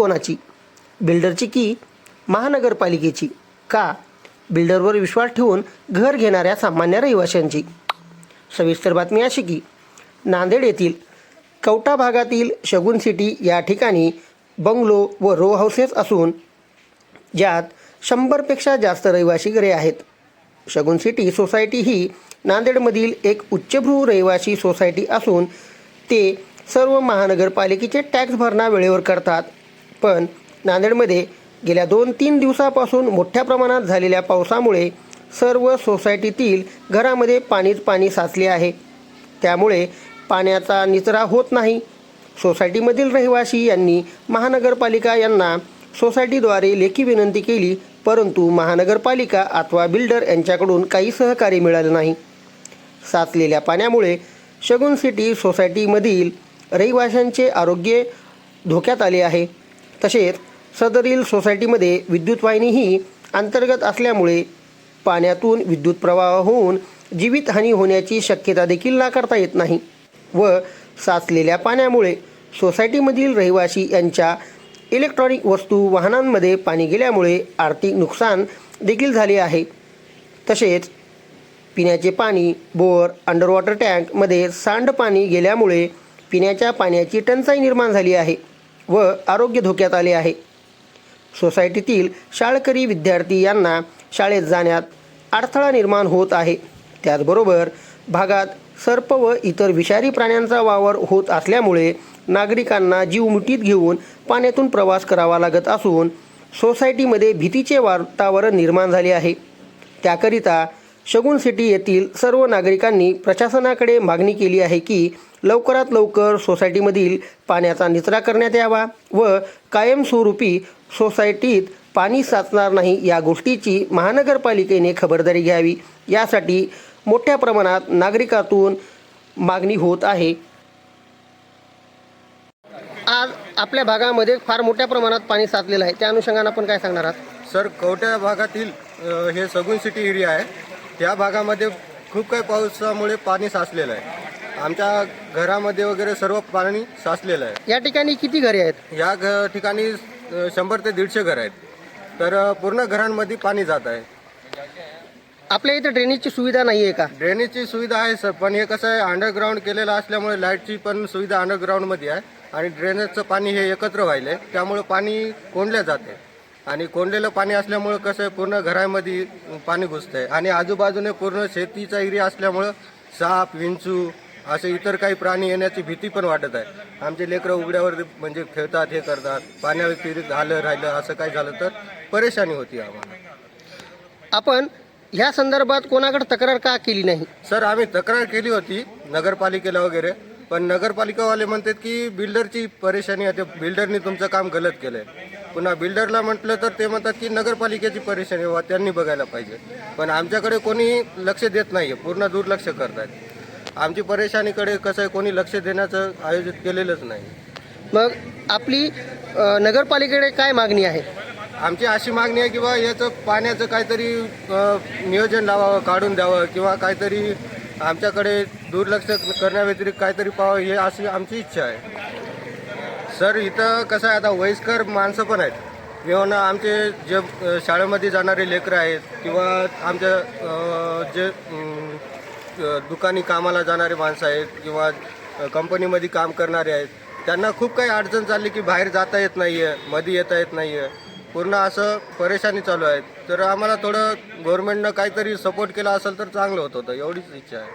कोणाची? बिल्डरची की महानगरपालिकेची? का? बिल्डरवर विश्वास ठेवून घर घेणाऱ्या सामान्य रहिवाशांची? सविस्तर बातमी अशी की नांदेड येथील कवटा भागातील शगुन सिटी या ठिकाणी बंगलो व रो हाऊसेस असून ज्यात शंभरपेक्षा जास्त रहिवासी घरे आहेत. शगुन सिटी सोसायटी ही नांदेडमधील एक उच्चभ्रू रहिवासी सोसायटी असून ते सर्व महानगरपालिकेचे टॅक्स भरणा वेळेवर करतात. पण नांदेडमध्ये गेल्या दोन तीन दिवसापासून मोठ्या प्रमाणात झालेल्या पावसामुळे सर्व सोसायटीतील घरामध्ये पाणीच पाणी साचले आहे. त्यामुळे पाण्याचा निचरा होत नाही. सोसायटीमधील रहिवासी यांनी महानगरपालिका यांना सोसायटीद्वारे लेखी विनंती केली परंतु महानगरपालिका अथवा बिल्डर यांच्याकडून काही सहकार्य मिळालं नाही. साचलेल्या पाण्यामुळे शगुन सिटी सोसायटीमधील रहिवाशांचे आरोग्य धोक्यात आले आहे. तसेच सदरील सोसायटीमध्ये विद्युत वाहिनीही अंतर्गत असल्यामुळे पाण्यातून विद्युत प्रवाह होऊन जीवितहानी होण्याची शक्यता देखील नाकारता येत नाही व साचलेल्या पाण्यामुळे सोसायटीमधील रहिवासी यांच्या इलेक्ट्रॉनिक वस्तू वाहनांमध्ये पाणी गेल्यामुळे आर्थिक नुकसान देखील झाले आहे. तसेच पिण्याचे पाणी बोर अंडरवॉटर टँकमध्ये सांडपाणी गेल्यामुळे पिण्याच्या पाण्याची टंचाई निर्माण झाली आहे. व आरोग्य धोक्यात आले आहे. सोसायटीतील शाळकरी विद्यार्थी यांना शाळेत जाण्यात अडथळा निर्माण होत आहे. त्याचबरोबर भागात सर्प व इतर विषारी प्राण्यांचा वावर होत असल्यामुळे नागरिकांना जीव मुठीत घेऊन पाण्यातून प्रवास करावा लागत असून सोसायटीमध्ये भीतीचे वातावरण निर्माण झाले आहे. त्याकरिता शगुन सिटी येथील सर्व नागरिकांनी प्रशासनाकडे मागणी केली आहे की लवकरात लवकर सोसायटीमधील पाण्याचा निचरा करण्यात यावा व कायमस्वरूपी सोसायटीत पाणी साचणार नाही या गोष्टीची महानगरपालिकेने खबरदारी घ्यावी. यासाठी मोठ्या प्रमाणात नागरिकातून मागणी होत आहे. आज आपल्या भागामध्ये फार मोठ्या प्रमाणात पाणी साचलेलं आहे. त्या अनुषंगानं आपण काय सांगणार आहात? सर कवट्या भागातील अ, हे सगुन सिटी एरिया आहे. त्या भागामध्ये खूप काही पावसामुळे पाणी साचलेलं आहे. आमच्या घरामध्ये वगैरे सर्व पाणी साचलेलं आहे. या ठिकाणी किती घरे आहेत? या घ ठिकाणी शंभर ते दीडशे घर आहेत. तर पूर्ण घरांमध्ये पाणी जात आहे. आपल्या इथे ड्रेनेजची सुविधा नाही आहे का ड्रेनेजची सुविधा आहे सर पण हे कसं आहे अंडरग्राऊंड केलेलं असल्यामुळे लाईटची पण सुविधा अंडरग्राऊंडमध्ये आहे आणि ड्रेनेजचं पाणी हे एकत्र व्हायलं आहे त्यामुळे पाणी कोंडल्या जाते आणि कोंडलेलं पाणी असल्यामुळे कसं आहे पूर्ण घरामध्ये पाणी घुसतंय. आणि आजूबाजूने पूर्ण शेतीचा एरिया असल्यामुळं साप विंचू असे इतर काही प्राणी येण्याची भीती पण वाटत आहे. आमचे लेकरं उघड्यावर म्हणजे खेळतात हे करतात. पाण्याव्यतिरिक्त झालं राहिलं असं काही झालं तर परेशानी होती आम्हाला. आपण ह्या संदर्भात कोणाकडे तक्रार का केली नाही? सर आम्ही तक्रार केली होती नगरपालिकेला वगैरे पण नगरपालिकावाले म्हणतात की बिल्डरची परेशानी आहे. ते बिल्डरनी तुमचं काम गलत केलंय. पुन्हा बिल्डरला म्हटलं तर ते म्हणतात की नगरपालिकेची परेशानी वा त्यांनी बघायला पाहिजे. पण आमच्याकडे कोणी लक्ष देत नाहीये पूर्ण दुर्लक्ष करतायत. आमची परेशानीकडे कसं आहे कोणी लक्ष देण्याचं आयोजित केलेलंच नाही. मग आपली अ, नगरपालिकेकडे काय मागणी आहे? आमची अशी मागणी आहे की बा याचं पाण्याचं काहीतरी अ, नियोजन लावावं काढून द्यावं किंवा काहीतरी आमच्याकडे दुर्लक्ष करण्याव्यतिरिक्त काहीतरी पाहावं हे अशी आमची इच्छा आहे. सर इथं कसं आहे आता वयस्कर माणसं पण आहेत. किंवा आमचे जे अ, शाळेमध्ये जाणारे लेकरं आहेत किंवा आमच्या अ, जे अम, दुकानी कामाला जाणारे माणसं आहेत किंवा कंपनीमध्ये काम करणारे आहेत त्यांना खूप काही अडचण चालली की बाहेर जाता येत नाही आहे मध्ये येता येत नाही आहे पूर्ण असं परेशानी चालू आहे तर आम्हाला थोडं गव्हर्मेंटनं काहीतरी सपोर्ट केला असेल तर चांगलं होत होतं एवढीच इच्छा आहे.